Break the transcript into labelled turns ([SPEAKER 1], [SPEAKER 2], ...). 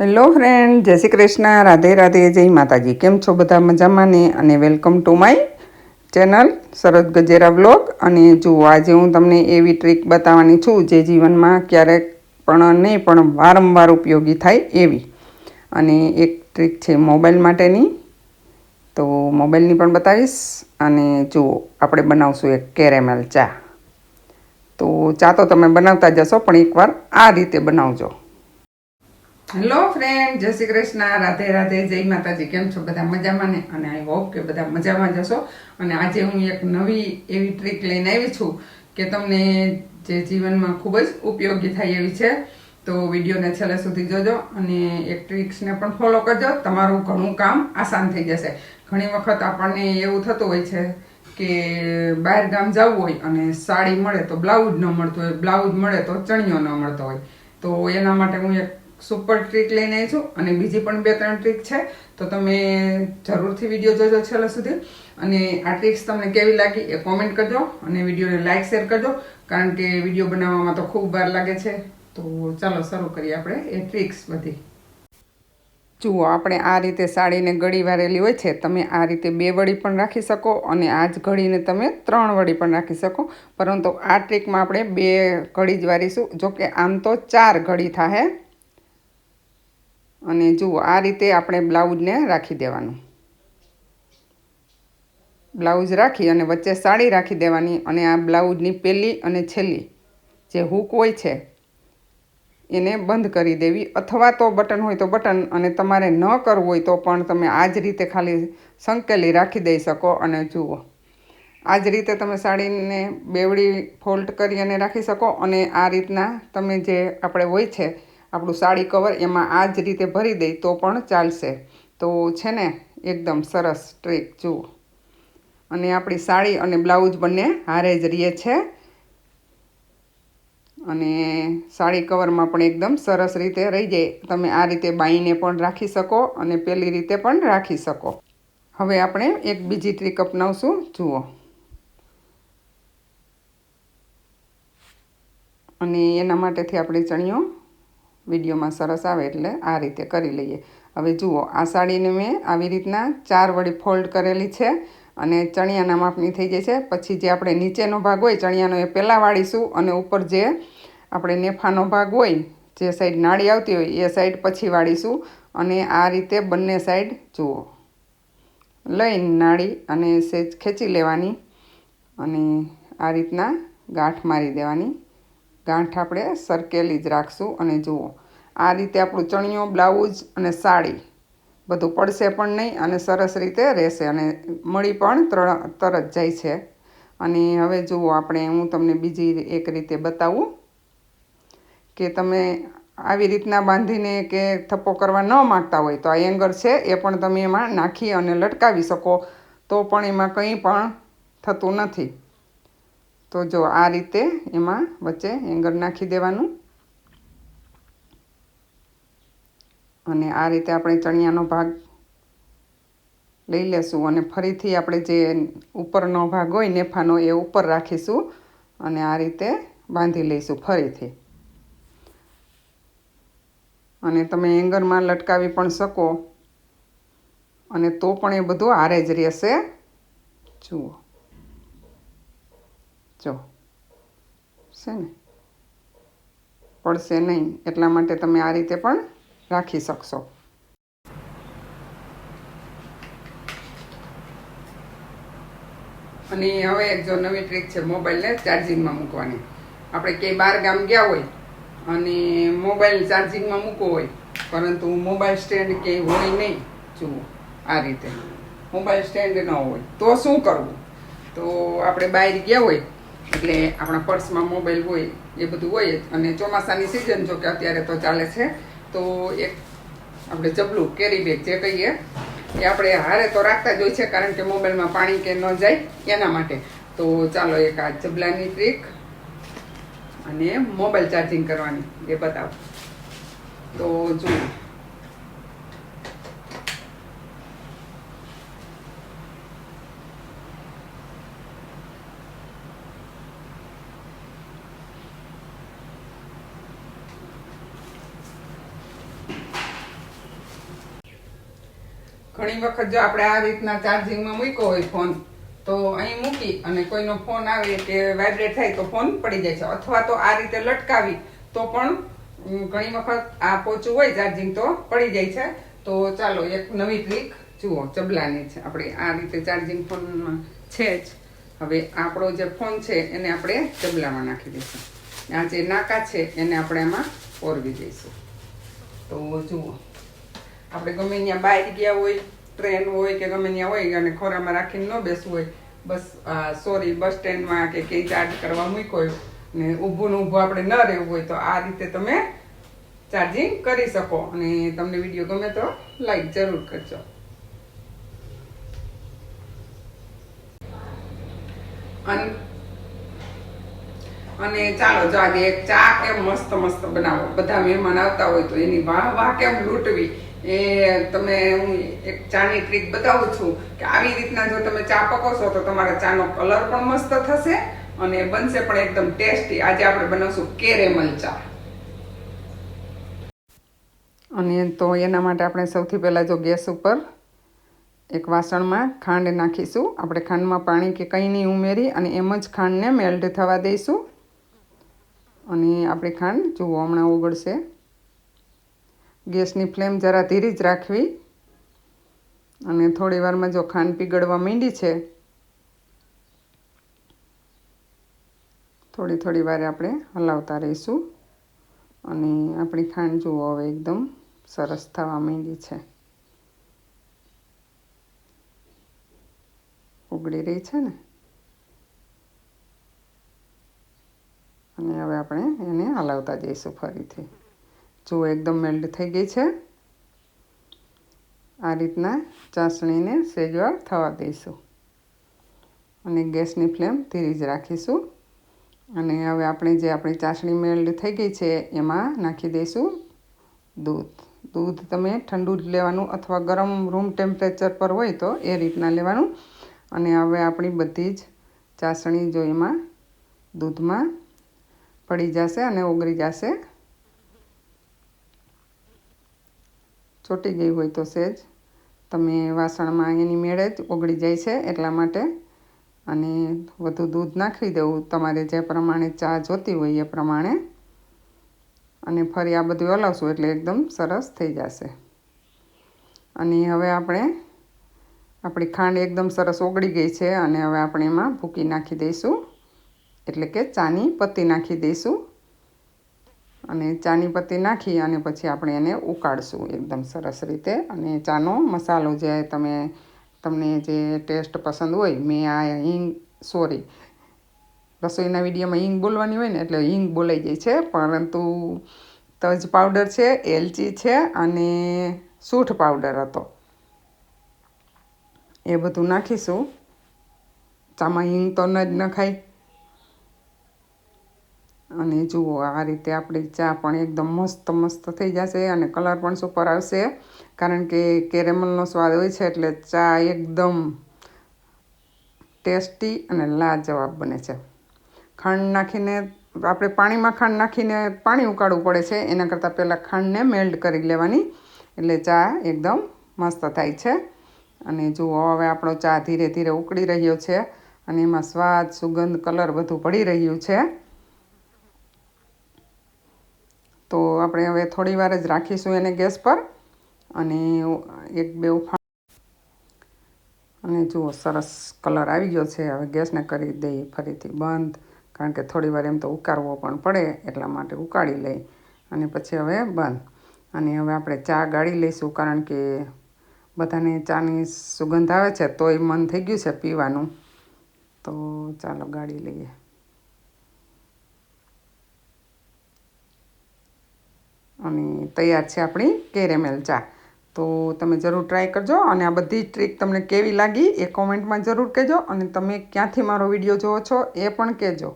[SPEAKER 1] Hello friend, જય શ્રી કૃષ્ણ, રાધે રાધે, જય માતાજી. કેમ છો બધા મજામાં ને અને welcome to my channel Sharad Gajera blog અને જુઓ આજે હું તમને એવી ટ્રીક બતાવવાની છું જે જીવનમાં ક્યારેક પણ નહીં પણ વારંવાર ઉપયોગી થાય એવી. અને એક ટ્રીક છે મોબાઈલ માટેની. તો મોબાઈલની પણ બતાવીશ. અને જુઓ આપણે બનાવશું એક કેરેમેલ ચા. તો ચા તો તમે બનાવતા જશો પણ એકવાર આ રીતે બનાવજો. હેલો ફ્રેન્ડ જય શ્રી કૃષ્ણ. રાધે રાધે. જય માતાજી. કેમ છો? બધા મજામાં ને? અને આઈ હોપ કે બધા મજામાં જશો અને આજે હું એક નવી એવી ટ્રીક લઈને આવી છું કે તમને જે જીવનમાં ખૂબ જ ઉપયોગી થાય એવી છે, તો વિડીયોને છેલ્લે સુધી જોજો અને એક ટ્રિક્સને પણ ફોલો કરજો. તમારું ઘણું કામ આસાન થઈ જશે. ઘણી વખત આપણને એવું થતું હોય છે કે બહાર ગામ જવું હોય અને સાડી મળે તો બ્લાઉઝ ન મળતું હોય બ્લાઉઝ મળે તો ચણિયો ન મળતો હોય. તો એના માટે હું એક સુપર ટ્રીક લઈને આવી છું અને બીજી પણ બે ત્રણ ટ્રીક છે, તો તમે જરૂરથી વીડિયો જોજો છેલ્લા સુધી. અને આ ટ્રીક્સ તમને કેવી લાગી એ કોમેન્ટ કરજો અને વિડીયોને લાઇક શેર કરજો, કારણ કે વીડિયો બનાવવામાં તો ખૂબ વાર લાગે છે. તો ચાલો શરૂ કરીએ આપણે એ ટ્રીક્સ બધી. જુઓ, આપણે આ રીતે સાડીને ગળી વારેલી હોય છે. તમે આ રીતે બે વડી પણ રાખી શકો અને આ જ ઘડીને તમે ત્રણ વડી પણ રાખી શકો. પરંતુ આ ટ્રીકમાં આપણે બે ઘડી જ વારીશું. જોકે આમ તો ચાર ઘડી થાય અને જુઓ, આ રીતે આપણે બ્લાઉઝને રાખી દેવાનું. બ્લાઉઝ રાખી અને વચ્ચે સાડી રાખી દેવાની અને આ બ્લાઉઝની પહેલી અને છેલ્લી જે હૂક હોય છે, એને બંધ કરી દેવી. અથવા તો બટન હોય તો બટન અને તમારે ન કરવું હોય તો પણ તમે આ જ રીતે ખાલી સંકેલી રાખી દઈ શકો. અને જુઓ, આ જ રીતે તમે સાડીને બેવડી ફોલ્ટ કરી અને રાખી શકો. અને આ રીતના તમે જે આપણે હોય છે આપણું સાડી કવર એમાં આ જ રીતે ભરી દઈ તો પણ ચાલશે. તો છે ને, એકદમ સરસ ટ્રીક, જુઓ. અને આપણી સાડી અને બ્લાઉઝ બંને હારે જ રહીએ છે. અને સાડી કવરમાં પણ એકદમ સરસ રીતે રહી જાય. તમે આ રીતે બાઈને પણ રાખી શકો અને પેલી રીતે પણ રાખી શકો. હવે આપણે એક બીજી ટ્રીક અપનાવશું, જુઓ. અને એના માટેથી આપણે ચણિયો વિડીયોમાં સરસ આવે એટલે આ રીતે કરી લઈએ. હવે જુઓ, આ સાડીને મેં આવી રીતના ચાર વળી ફોલ્ડ કરેલી છે અને ચણિયાના માપની થઈ જાય છે. પછી જે આપણે નીચેનો ભાગ હોય, ચણિયાનો એ પહેલાં વાળીશું અને ઉપર જે આપણે નેફાનો ભાગ હોય, જે સાઈડ નાળી આવતી હોય, એ સાઈડ પછી વાળીશું અને આ રીતે બંને સાઈડ જુઓ. લઈને નાળી અને સેજ ખેંચી લેવાની અને આ રીતના ગાંઠ મારી દેવાની. ગાંઠ આપણે સરકેલી જ રાખશું અને જુઓ, આ રીતે આપણું ચણિયો, બ્લાઉઝ અને સાડી બધું પડશે પણ નહીં અને સરસ રીતે રહેશે અને મળી પણ તરત જાય છે. અને હવે જુઓ, આપણે હું તમને બીજી એક રીતે બતાવું કે તમે આવી રીતના બાંધીને કે થપ્પો કરવા ન માગતા હોય તો આ એંગર છે એ પણ તમે એમાં નાખી અને લટકાવી શકો, તો પણ એમાં કંઈ પણ થતું નથી. તો જો આ રીતે એમાં વચ્ચે એંગર નાખી દેવાનું. અને આ રીતે આપણે ચણિયાનો ભાગ લઈ લેશું અને ફરીથી આપણે જે ઉપરનો ભાગ હોય નેફાનો એ ઉપર રાખીશું અને આ રીતે બાંધી લઈશું ફરીથી. અને તમે એંગરમાં લટકાવી પણ શકો. અને તો પણ એ બધું હારે જ રહેશે. જુઓ. જો, છે ને? પડશે નહીં, એટલા માટે તમે આ રીતે પણ રાખી શકશો. અને હવે એક જો નવી ટ્રીક છે મોબાઈલને ચાર્જિંગમાં મૂકવાની. આપણે ક્યાંય બહાર ગામ ગયા હોય અને મોબાઈલ ચાર્જિંગમાં મૂકવો હોય, પરંતુ મોબાઈલ સ્ટેન્ડ ક્યાંય હોય નહીં, જુઓ આ રીતે. મોબાઈલ સ્ટેન્ડ ન હોય તો શું કરવું? તો આપણે બહાર ગયા હોય એટલે આપણા પર્સમાં મોબાઈલ હોય, એ બધું હોય અને ચોમાસાની સિઝન જો કે અત્યારે તો ચાલે છે, તો એક આપણે જબલું, કેરી બેગ જે કહીએ, એ આપણે હારે તો રાખતા જ હોય છે, કારણ કે મોબાઈલમાં પાણી કે ન જાય એના માટે. તો ચાલો એક આ જબલાની ટ્રીક અને મોબાઈલ ચાર્જિંગ કરવાની. એ બતાવો. તો જુઓ. ઘણી વખત જો આપણે આ રીતના ચાર્જિંગમાં મૂક્યો હોય ફોન, તો અહીં મૂકી અને કોઈનો ફોન આવે કે વાઇબ્રેટ થાય તો ફોન પડી જાય છે. અથવા તો આ રીતે લટકાવી, તો પણ ઘણી વખત આ પોચું હોય, ચાર્જિંગ તો પડી જાય છે. તો ચાલો, એક નવી ટ્રીક જુઓ ચબલાની છે. આપણે આ રીતે ચાર્જિંગ ફોનમાં છે જ. હવે આપણો જે ફોન છે, એને આપણે ચબલામાં નાખી દઈશું. આ જે નાકા છે, એને આપણે આમાં ઓરવી દઈશું. તો જુઓ. આપણે ગમે ત્યાં બહાર ગયા હોય ટ્રેન હોય કે ગમે ત્યાં હોય, અને ખોરામાં રાખીને ન બેસવું હોય, બસ સોરી બસ સ્ટેન્ડમાં કે ક્યાંય ચાર્જ કરવા મૂક્યો હોય ને ઊભું ને ઊભું આપણે ન રહેવું હોય, તો આ રીતે તમે ચાર્જિંગ કરી શકો. અને તમને વીડિયો ગમે તો લાઈક જરૂર કરજો. અને ચાલો, જો આજે એક ચા કેમ મસ્ત મસ્ત બનાવો. બધા મહેમાન આવતા હોય તો એની વાહ વાહ કેમ લૂંટવી? એ તમે હું એક ચાની ટ્રીક બતાવું છું કે આવી રીતના જો તમે ચા પકવશો તો તમારા ચાનો કલર પણ મસ્ત થશે અને બનશે પણ એકદમ ટેસ્ટી આજે આપણે બનાવશું કેરેમલ ચા. અને તો એના માટે આપણે સૌથી પહેલાં જો ગેસ ઉપર એક વાસણમાં ખાંડ નાખીશું. આપણે ખાંડમાં પાણી કે કંઈ નહીં ઉમેરી અને એમ જ ખાંડને મેલ્ટ થવા દઈશું. અને આપણી ખાંડ જુઓ, હમણાં ઓગળશે. ગેસની ફ્લેમ જરા ધીરી જ રાખવી. અને થોડી વારમાં જો ખાંડ પીગળવા માંડી છે, થોડી થોડી વારે આપણે હલાવતા રહીશું. અને આપણી ખાંડ જુઓ હવે એકદમ સરસ થવા માંડી છે. ઉગડી રહી છે ને? અને હવે આપણે એને હલાવતા જઈશું ફરીથી. જુઓ એકદમ મેલ્ટ થઈ ગઈ છે, આ રીતના ચાસણીને સેજવાર થવા દઈશું. અને ગેસની ફ્લેમ ધીરી જ રાખીશું. અને હવે આપણે જે આપણી ચાસણી મેલ્ટ થઈ ગઈ છે, એમાં નાખી દઈશું દૂધ. દૂધ તમે ઠંડુ જ લેવાનું અથવા ગરમ રૂમ ટેમ્પરેચર પર હોય તો એ રીતના લેવાનું. અને હવે આપણી બધી જ ચાસણી જો એમાં દૂધમાં પડી જશે અને ઓગળી જશે ચોટી ગઈ હોય તો સહેજ તમે વાસણમાં એની મેળે જ ઓગળી જાય છે એટલા માટે. અને વધુ દૂધ નાખી દેવું. તમારે જે પ્રમાણે ચા જોતી હોય એ પ્રમાણે. અને ફરી આ બધું હલાવશું એટલે એકદમ સરસ થઈ જશે. અને હવે આપણે, આપણી ખાંડ એકદમ સરસ ઓગળી ગઈ છે અને હવે આપણે એમાં ભૂકી નાખી દઈશું. એટલે કે ચાની પત્તી નાખી દઈશું. અને ચાની પત્તી નાખી અને પછી આપણે એને ઉકાળશું એકદમ સરસ રીતે. અને ચાનો મસાલો જે તમે, તમને જે ટેસ્ટ પસંદ હોય, મેં આ હિંગ, સોરી, રસોઈના વિડીયોમાં હિંગ બોલવાની હોય ને, એટલે હિંગ બોલાઈ જાય છે. પરંતુ તજ પાવડર છે, એલચી છે અને સૂઠ પાવડર હતો. એ બધું નાખીશું. ચામાં હિંગ તો ન જ નખાય. અને જુઓ, આ રીતે આપણી ચા પણ એકદમ મસ્ત મસ્ત થઈ જશે અને કલર પણ સુપર આવશે. કારણ કે કેરેમલનો સ્વાદ હોય છે એટલે ચા એકદમ ટેસ્ટી અને લાજવાબ બને છે. ખાંડ નાખીને, આપણે પાણીમાં ખાંડ નાખીને પાણી ઉકાળવું પડે છે. એના કરતાં પહેલાં ખાંડને મેલ્ટ કરી લેવાની. એટલે ચા એકદમ મસ્ત થાય છે. અને જુઓ, હવે આપણો ચા ધીરે ધીરે ઉકળી રહ્યો છે અને એમાં સ્વાદ, સુગંધ, કલર બધું પડી રહ્યું છે તો આપણે હવે થોડી વાર જ રાખીશું એને ગેસ પર. અને એક બે ઉફા અને જુઓ, સરસ કલર આવી ગયો છે. હવે ગેસને કરી દઈએ ફરીથી બંધ, કારણ કે થોડી વાર એમ તો ઉકાળવો પણ પડે એટલા માટે ઉકાળી લઈ અને પછી હવે બંધ. અને હવે આપણે ચા ગાળી લઈશું, કારણ કે બધાને ચાની સુગંધ આવે છે, તોય મન થઈ ગયું છે પીવાનું. તો ચાલો ગાળી લઈએ. અને તૈયાર છે આપણી કેરેમેલ ચા. તો તમે જરૂર ટ્રાય કરજો અને આ બધી ટ્રીક તમને કેવી લાગી એ કોમેન્ટમાં જરૂર કહેજો અને તમે ક્યાંથી મારો વીડિયો જુઓ છો એ પણ કહેજો.